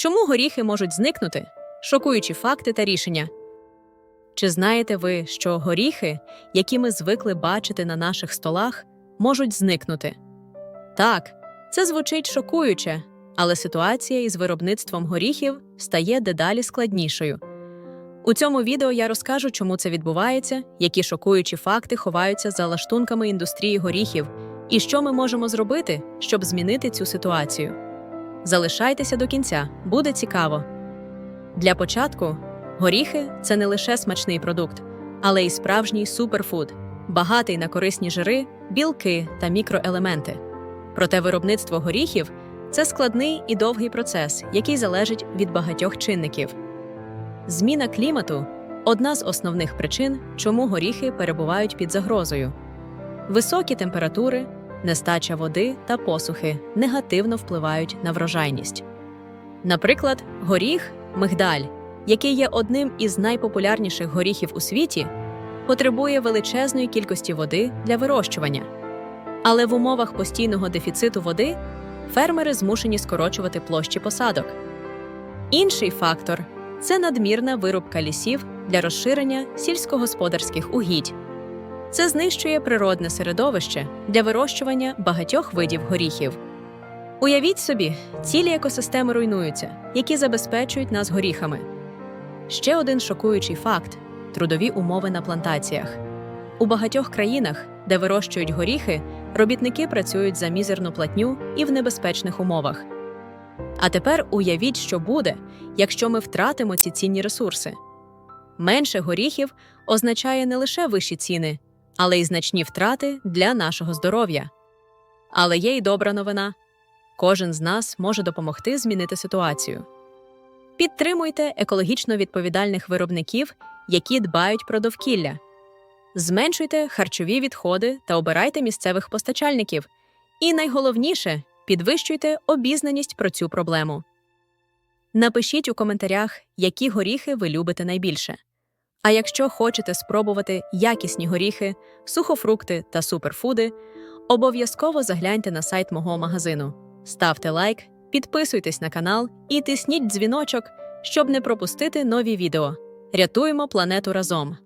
Чому горіхи можуть зникнути? Шокуючі факти та рішення. Чи знаєте ви, що горіхи, які ми звикли бачити на наших столах, можуть зникнути? Так, це звучить шокуюче, але ситуація із виробництвом горіхів стає дедалі складнішою. У цьому відео я розкажу, чому це відбувається, які шокуючі факти ховаються за лаштунками індустрії горіхів, і що ми можемо зробити, щоб змінити цю ситуацію. Залишайтеся до кінця, буде цікаво. Для початку горіхи це не лише смачний продукт, але й справжній суперфуд, багатий на корисні жири, білки та мікроелементи. Проте виробництво горіхів це складний і довгий процес, який залежить від багатьох чинників. Зміна клімату одна з основних причин, чому горіхи перебувають під загрозою. Високі температури, нестача води та посухи негативно впливають на врожайність. Наприклад, горіх мигдаль, який є одним із найпопулярніших горіхів у світі, потребує величезної кількості води для вирощування. Але в умовах постійного дефіциту води фермери змушені скорочувати площі посадок. Інший фактор це надмірна вирубка лісів для розширення сільськогосподарських угідь. Це знищує природне середовище для вирощування багатьох видів горіхів. Уявіть собі, цілі екосистеми руйнуються, які забезпечують нас горіхами. Ще один шокуючий факт трудові умови на плантаціях. У багатьох країнах, де вирощують горіхи, робітники працюють за мізерну платню і в небезпечних умовах. А тепер уявіть, що буде, якщо ми втратимо ці цінні ресурси. Менше горіхів означає не лише вищі ціни, але й значні втрати для нашого здоров'я. Але є й добра новина кожен з нас може допомогти змінити ситуацію. Підтримуйте екологічно відповідальних виробників, які дбають про довкілля. Зменшуйте харчові відходи та обирайте місцевих постачальників. І найголовніше підвищуйте обізнаність про цю проблему. Напишіть у коментарях, які горіхи ви любите найбільше. А якщо хочете спробувати якісні горіхи, сухофрукти та суперфуди, обов'язково загляньте на сайт мого магазину. Ставте лайк, підписуйтесь на канал і тисніть дзвіночок, щоб не пропустити нові відео. Рятуємо планету разом!